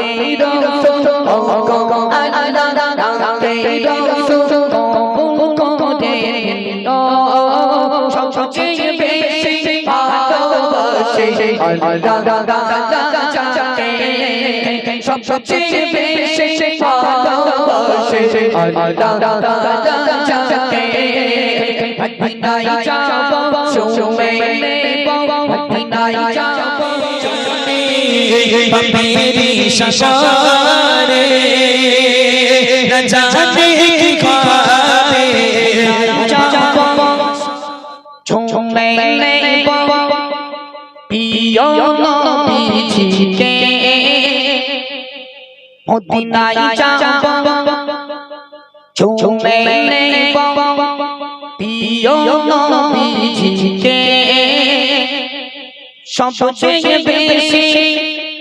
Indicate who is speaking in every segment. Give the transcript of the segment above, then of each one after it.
Speaker 1: একবার গেলে রোজা পাকে নবীর জিয়ারতে সচ্ছায়াত নবী কোটি কিয়ামতে সচ্ছায়াত মিলবে দয়াল নবী কোটি কিয়ামতে প্রীতি প্রীতি চাইতে সবচেয়ে বেশি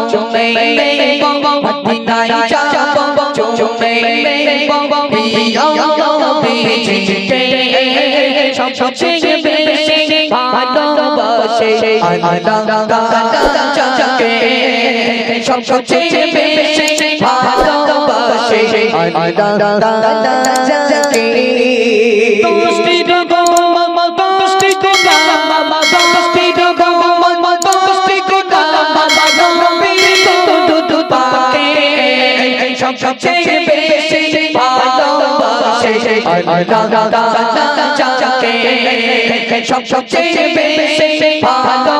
Speaker 1: চুমে পিও নবীজিকে মদিনায় যাব চুমে পিও নবীজিকে সবচেয়ে বেশি ভালোবাসে আল্লাহ
Speaker 2: তাআলা যাকে
Speaker 1: সবচেয়ে বেশি ভালোবাসে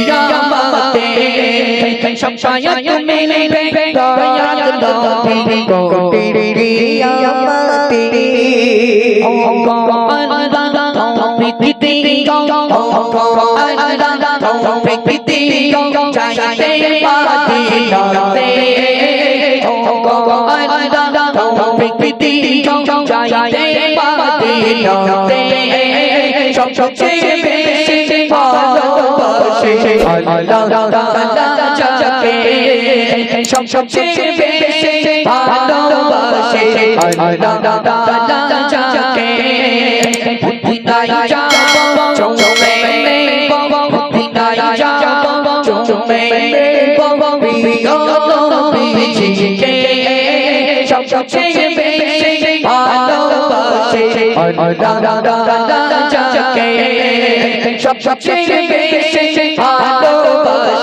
Speaker 1: সচ্ছায়াত মিলবে দয়াল নবী
Speaker 2: কোটি
Speaker 1: চাইতে চাইতে বেশি ভালোবাসে আল্লাহ তাআলা যাকে সবচেয়ে বেশি ভালোবাসে আল্লাহ তাআলা যাকে মদিনায় যাব চুমে নেব মদিনায় যাব চুমে নেব প্রিয় নবীজিকে সবচেয়ে বেশি ভালোবাসে আল্লাহ যাকে সবচেয়ে বেশি ভালোবাসে আল্লাহ তাআলা যাকে মাটি খাটি যুবক মেয়ে হয় না যে কোদনা মাটি খাটি যুবক মেয়ে হয় না যে কোদনা নবীকে তারা ভালোবেসে রাখতে দিল দেখো না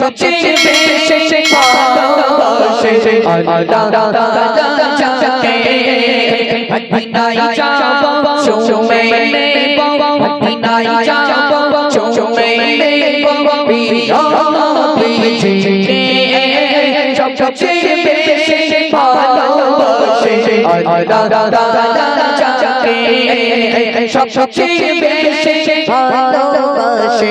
Speaker 1: সবচেয়ে বেশি ভালোবাসে আল্লাহ যাকে মদিনায় যাব চুমে নেব মদিনায় সবচেয়ে বেশি ভালোবাসে সবচেয়ে বেশি
Speaker 2: ভালোবাসে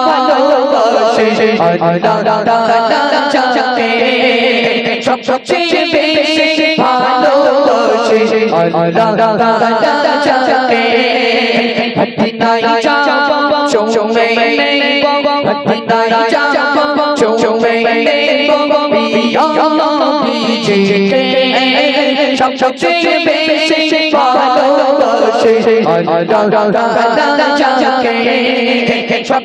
Speaker 1: সবচেয়ে বেশি যাকে মদিনায় যাব চুমে মদিনায় যাব চুমে নবীজিকে সব সবচেয়ে বেশি ভালোবাসি। রাজাকে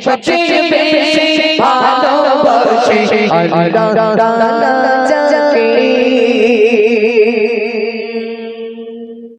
Speaker 1: সবচেয়ে বেশি ভালোবাসি।
Speaker 2: রাজাকে